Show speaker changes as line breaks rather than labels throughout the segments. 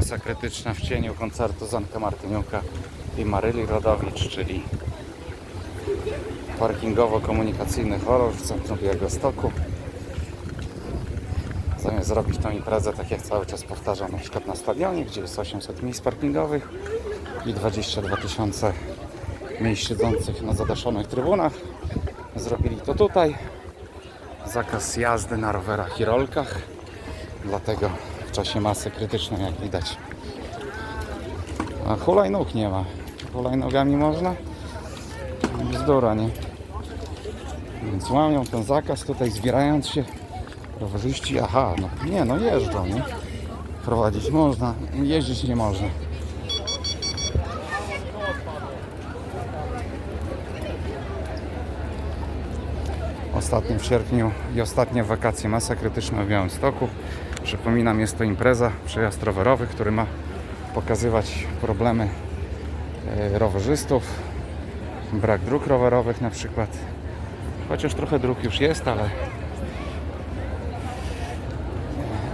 Masa krytyczna w cieniu koncertu Zanka Martyniuka i Maryli Rodowicz, czyli parkingowo-komunikacyjny horror w centrum Białegostoku. Zamiast zrobić tą imprezę, tak jak cały czas powtarzam, na przykład na stadionie, gdzie jest 800 miejsc parkingowych i 22 tysiące miejsc siedzących na zadaszonych trybunach, zrobili to tutaj. Zakaz jazdy na rowerach i rolkach, dlatego w czasie masy krytycznej, jak widać, a hulajnóg nie ma. Hulajnogami można? Bzdura, nie? Więc łamią ten zakaz tutaj zbierając się. Rowerzyści, aha, no nie, no jeżdżą, nie? Prowadzić można, jeździć nie można. Ostatnie w sierpniu i ostatnie wakacje masa krytyczna w Białymstoku. Przypominam, jest to impreza, przejazd rowerowy, który ma pokazywać problemy e, rowerzystów, brak dróg rowerowych na przykład. Chociaż trochę dróg już jest, ale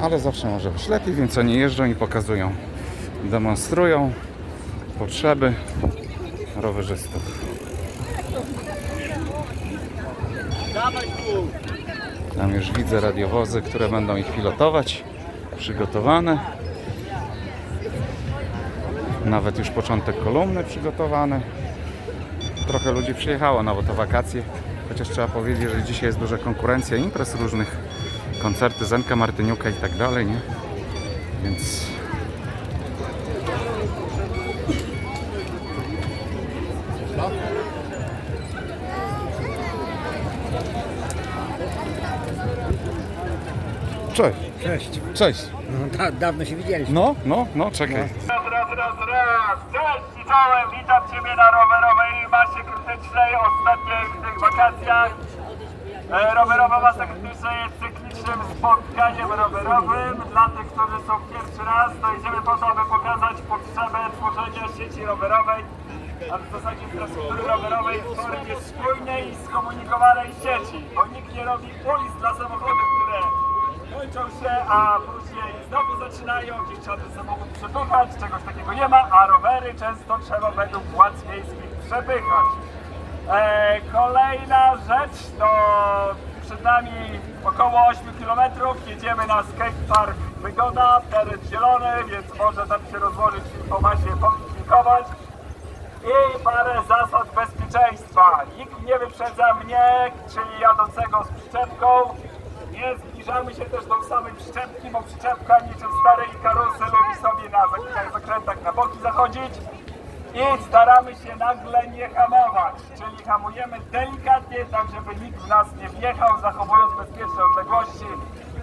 ale zawsze może być lepiej, więc oni jeżdżą i pokazują, demonstrują potrzeby rowerzystów. Tam już widzę radiowozy, które będą ich pilotować, przygotowane. Nawet już początek kolumny przygotowany. Trochę ludzi przyjechało, no bo to wakacje. Chociaż trzeba powiedzieć, że dzisiaj jest duża konkurencja imprez różnych, koncerty Zenka Martyniuka i tak dalej, nie? Więc Cześć,
Cześć.
cześć.
No, da, dawno się widzieliśmy.
No, no, no, czekaj.
Raz, raz, raz, raz! Cześć i czołem! Witam Ciebie na rowerowej masie krytycznej, ostatniej w tych wakacjach. E, Rowerowa masa krytyczna jest cyklicznym spotkaniem rowerowym. Dla tych, którzy są pierwszy raz, to idziemy po to, aby pokazać potrzebę tworzenia sieci rowerowej, a w zasadzie infrastruktury rowerowej w formie spójnej i skomunikowanej sieci. Bo nikt nie robi ulic dla samochodów, które kończą się, a później znowu zaczynają, gdzieś trzeba ten samochód przepychać, czegoś takiego nie ma, a rowery często trzeba według władz miejskich przepychać. E, kolejna rzecz to przed nami około 8 km, jedziemy na skatepark Wygoda, teren zielony, więc można tam się rozłożyć i po masie. I parę zasad bezpieczeństwa. Nikt nie wyprzedza mnie, czyli jadącego z przyczepką. Nie zbliżamy się też do samej przyczepki, bo przyczepka niczym stare Ikarusy lubi sobie na takich zakrętach na boki zachodzić. I staramy się nagle nie hamować, czyli hamujemy delikatnie, tak żeby nikt w nas nie wjechał, zachowując bezpieczne odległości.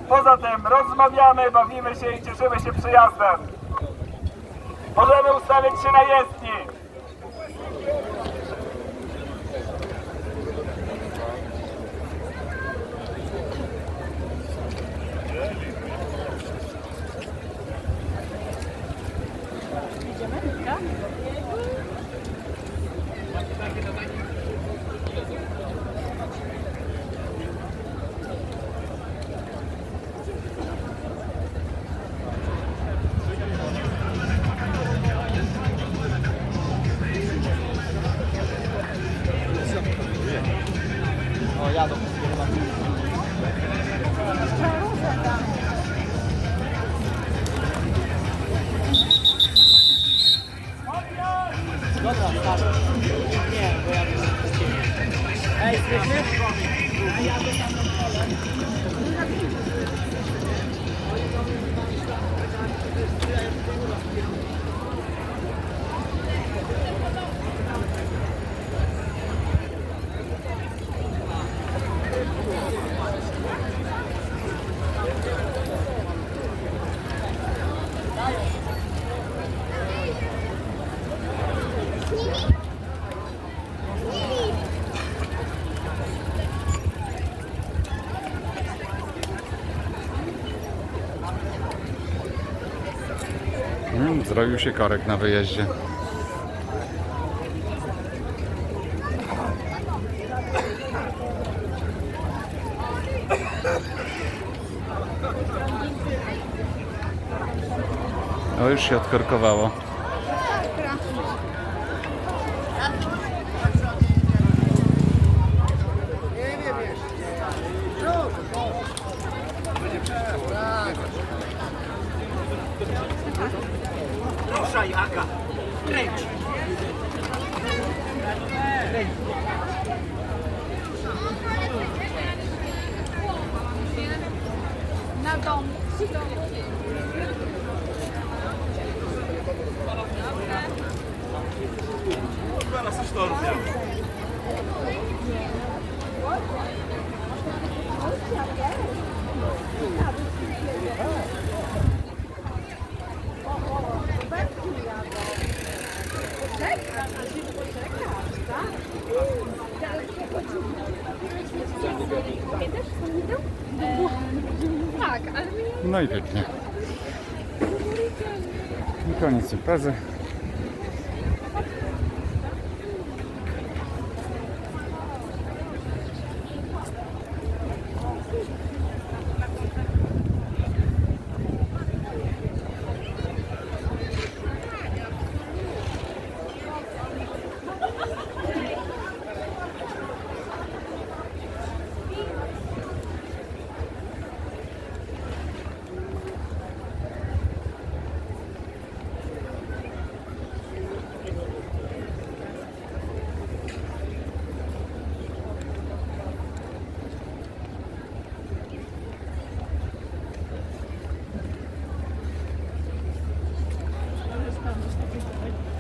Poza tym rozmawiamy, bawimy się i cieszymy się przyjazdem. Możemy ustawić się na jezdni.
Mm, zrobił się korek na wyjeździe. O, już się odkorkowało.
Ruszaj, Aga. Kręć. Kręć.
Na dom. Kurwa, raz już to robię.
Tak, No i pięknie. I koniec imprezy.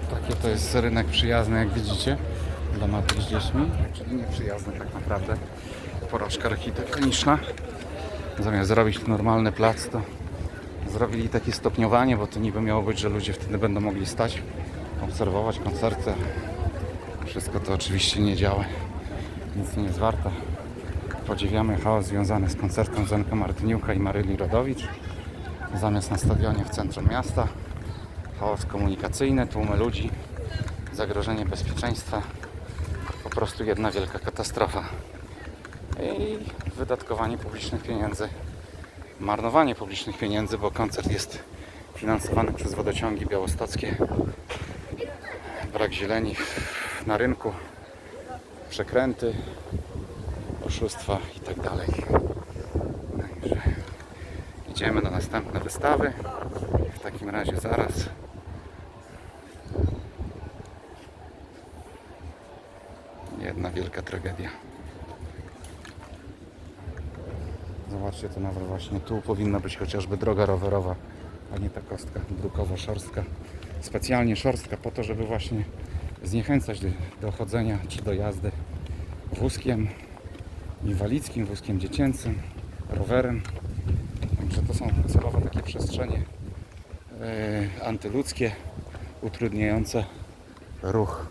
Takie to jest rynek przyjazny, jak widzicie, dla matek z dziećmi, czyli nieprzyjazny tak naprawdę. Porażka architektoniczna. Zamiast zrobić normalny plac, to zrobili takie stopniowanie, bo to niby miało być, że ludzie wtedy będą mogli stać, obserwować koncerty. Wszystko to oczywiście nie działa. Nic nie jest warte. Podziwiamy chaos związany z koncertem Zenka Martyniuka i Maryli Rodowicz. Zamiast na stadionie w centrum miasta chaos komunikacyjny, tłumy ludzi, zagrożenie bezpieczeństwa, po prostu jedna wielka katastrofa. I wydatkowanie publicznych pieniędzy, marnowanie publicznych pieniędzy, bo koncert jest finansowany przez wodociągi białostockie. Brak zieleni na rynku, przekręty, oszustwa i tak idziemy na następne wystawy. W takim razie zaraz. Jedna wielka tragedia. Zobaczcie, to nawet właśnie tu powinna być chociażby droga rowerowa, a nie ta kostka brukowo-szorstka. Specjalnie szorstka po to, żeby właśnie zniechęcać do, chodzenia czy do jazdy wózkiem inwalidzkim, wózkiem dziecięcym, rowerem. Także to są celowo takie przestrzenie e, antyludzkie, utrudniające ruch.